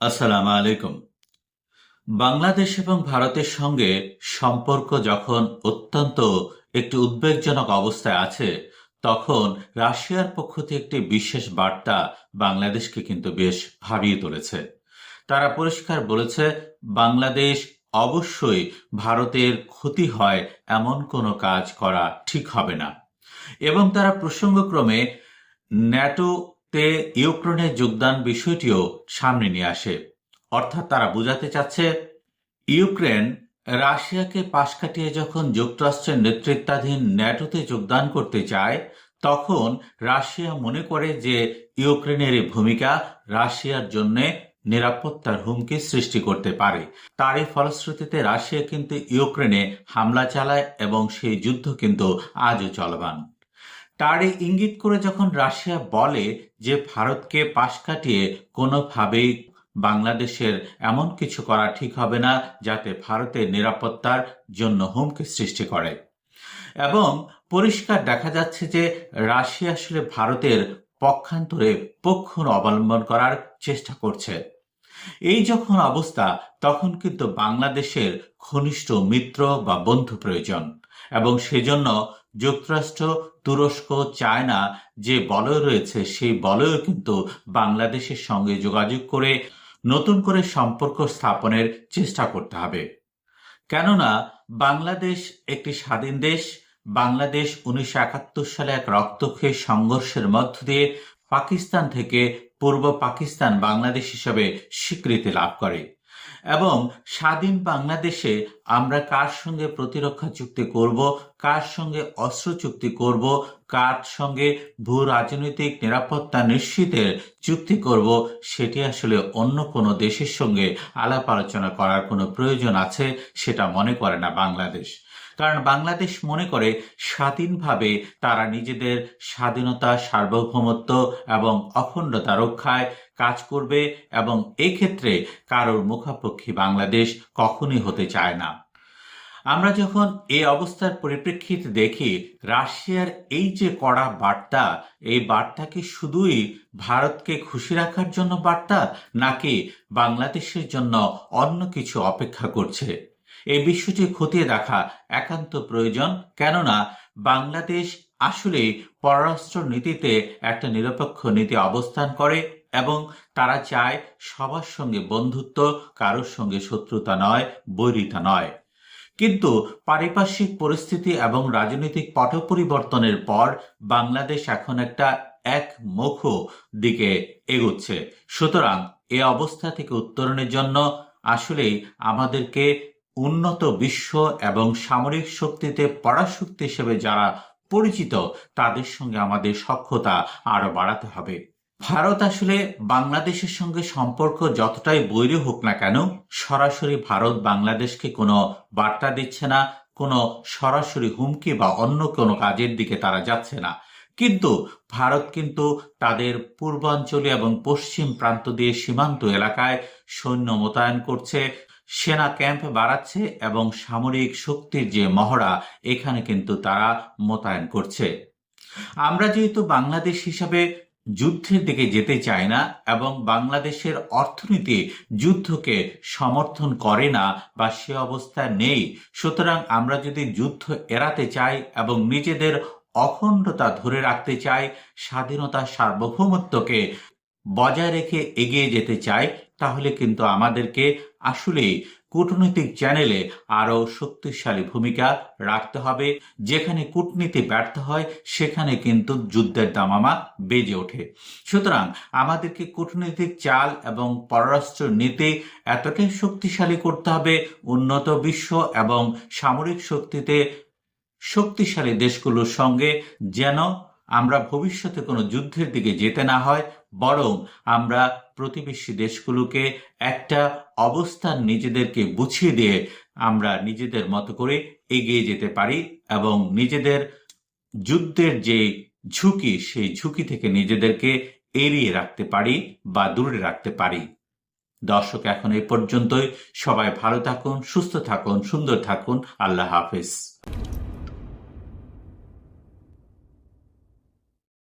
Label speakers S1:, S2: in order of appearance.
S1: আসসালামু আলাইকুম। বাংলাদেশ এবং ভারতের সঙ্গে সম্পর্ক যখন অত্যন্ত একটি উদ্বেগজনক অবস্থায় আছে, তখন রাশিয়ার পক্ষ থেকে একটি বিশেষ বার্তা বাংলাদেশকে কিন্তু বেশ ভাবিয়ে তুলেছে। তারা পরিষ্কার বলেছে, বাংলাদেশ অবশ্যই ভারতের ক্ষতি হয় এমন কোনো কাজ করা ঠিক হবে না। এবং তারা প্রসঙ্গক্রমে ন্যাটোতে ইউক্রেনের যোগদান বিষয়টিও সামনে নিয়ে আসে। অর্থাৎ তারা বোঝাতে চাচ্ছে, ইউক্রেন রাশিয়াকে পাশ কাটিয়ে যখন যুক্তরাষ্ট্রের নেতৃত্বাধীন ন্যাটোতে যোগদান করতে চায়, তখন রাশিয়া মনে করে যে ইউক্রেনের এই ভূমিকা রাশিয়ার জন্য নিরাপত্তার হুমকি সৃষ্টি করতে পারে। তারই ফলশ্রুতিতে রাশিয়া কিন্তু ইউক্রেনে হামলা চালায় এবং সেই যুদ্ধ কিন্তু আজও চলমান। তারই ইঙ্গিত করে যখন রাশিয়া বলে যে ভারতকে পাশ কাটিয়ে কোনোভাবেই বাংলাদেশের এমন কিছু করা ঠিক হবে না, যাতে ভারতের নিরাপত্তার জন্য হুমকি সৃষ্টি করে। এবং পরিষ্কার দেখা যাচ্ছে যে রাশিয়া আসলে ভারতের পক্ষান্তরে পক্ষ অবলম্বন করার চেষ্টা করছে। এই যখন অবস্থা, তখন কিন্তু বাংলাদেশের ঘনিষ্ঠ মিত্র বা বন্ধু প্রয়োজন। এবং সেজন্য যুক্তরাষ্ট্র, তুরস্ক, চায়না যে বলয় রয়েছে, সেই বলয় কিন্তু বাংলাদেশের সঙ্গে যোগাযোগ করে নতুন করে সম্পর্ক স্থাপনের চেষ্টা করতে হবে। কেননা বাংলাদেশ একটি স্বাধীন দেশ, বাংলাদেশ উনিশশো একাত্তর সালে এক রক্তক্ষয়ী সংঘর্ষের মধ্য দিয়ে পাকিস্তান থেকে পূর্ব পাকিস্তান বাংলাদেশ হিসাবে স্বীকৃতি লাভ করে। এবং স্বাধীন বাংলাদেশে আমরা কার সঙ্গে প্রতিরক্ষা চুক্তি করব, কার সঙ্গে অস্ত্র চুক্তি করব, কার সঙ্গে ভূ রাজনৈতিক নিরাপত্তা নিশ্চিতের চুক্তি করব, সেটি আসলে অন্য কোনো দেশের সঙ্গে আলাপ আলোচনা করার কোনো প্রয়োজন আছে, সেটা মনে করে না বাংলাদেশ। কারণ বাংলাদেশ মনে করে স্বাধীনভাবে তারা নিজেদের স্বাধীনতা, সার্বভৌমত্ব এবং অখণ্ডতা রক্ষায় কাজ করবে এবং এই ক্ষেত্রে কারোর মুখাপক্ষী বাংলাদেশ কখনই হতে চায় না। আমরা যখন এই অবস্থার পরিপ্রেক্ষিতে দেখি, রাশিয়ার এই যে কড়া বার্তা, এই বার্তা কি শুধুই ভারতকে খুশি রাখার জন্য বার্তা, নাকি বাংলাদেশের জন্য অন্য কিছু অপেক্ষা করছে? এই বিষয়টি খতিয়ে দেখা একান্ত প্রয়োজন। কেননা, বাংলাদেশ আসলে পররাষ্ট্র নীতিতে একটা নিরপেক্ষ নীতি অবস্থান করে এবং তারা চায় সবার সঙ্গে বন্ধুত্ব, কারোর সঙ্গে শত্রুতা নয়, বৈরিতা নয়। কিন্তু পারিপার্শ্বিক পরিস্থিতি এবং রাজনৈতিক পট পরিবর্তনের পর বাংলাদেশ এখন একটা এক মুখ দিকে এগোচ্ছে। সুতরাং এ অবস্থা থেকে উত্তরণের জন্য আসলেই আমাদেরকে উন্নত বিশ্ব এবং সামরিক শক্তিতে পরাশক্তি হিসেবে যারা পরিচিত, তাদের সঙ্গে আমাদের সক্ষতা আরও বাড়াতে হবে। ভারত আসলে বাংলাদেশের সঙ্গে সম্পর্ক যতটাই বৈরী হোক না কেন, সরাসরি ভারত বাংলাদেশকে কোনো বার্তা দিচ্ছে না, কোনো সরাসরি হুমকি বা অন্য কোনো কাজের দিকে তারা যাচ্ছে না। কিন্তু ভারত কিন্তু তাদের পূর্বাঞ্চলে এবং পশ্চিম প্রান্ত দিয়ে সীমান্ত এলাকায় সৈন্য মোতায়েন করছে সেনা ক্যাম্প বাড়াচ্ছে এবং সামরিক শক্তির যে মহড়া, এখানে কিন্তু তারা মোতায়েন করছে। আমরা যেহেতু বাংলাদেশ হিসাবে যুদ্ধের দিকে যেতে চাই না এবং বাংলাদেশের অর্থনীতি যুদ্ধকে সমর্থন করে না বা সে অবস্থা নেই, সুতরাং আমরা যদি যুদ্ধ এড়াতে চাই এবং নিজেদের অখণ্ডতা ধরে রাখতে চাই, স্বাধীনতা সার্বভৌমত্বকে বজায় রেখে এগিয়ে যেতে চাই, তাহলে কিন্তু আমাদেরকে আসলে কূটনৈতিক চ্যানেলে আরও শক্তিশালী ভূমিকা রাখতে হবে। যেখানে কূটনীতি ব্যর্থ হয়, সেখানে কিন্তু যুদ্ধের দামামা বেজে ওঠে। সুতরাং আমাদেরকে কূটনৈতিক চাল এবং পররাষ্ট্র নীতি এতটাই শক্তিশালী করতে হবে, উন্নত বিশ্ব এবং সামরিক শক্তিতে শক্তিশালী দেশগুলোর সঙ্গে যেন আমরা ভবিষ্যতে কোনো যুদ্ধের দিকে যেতে না হয়, বরং আমরা প্রতিবেশী দেশগুলোকে একটা অবস্থান নিজেদেরকে বুঝিয়ে দিয়ে আমরা নিজেদের মতো করে এগিয়ে যেতে পারি এবং নিজেদের যুদ্ধের যে ঝুঁকি, সেই ঝুঁকি থেকে নিজেদেরকে এড়িয়ে রাখতে পারি বা দূরে রাখতে পারি। দর্শক, এখন এই পর্যন্তই। সবাই ভালো থাকুন, সুস্থ থাকুন, সুন্দর থাকুন। আল্লাহ হাফিজ।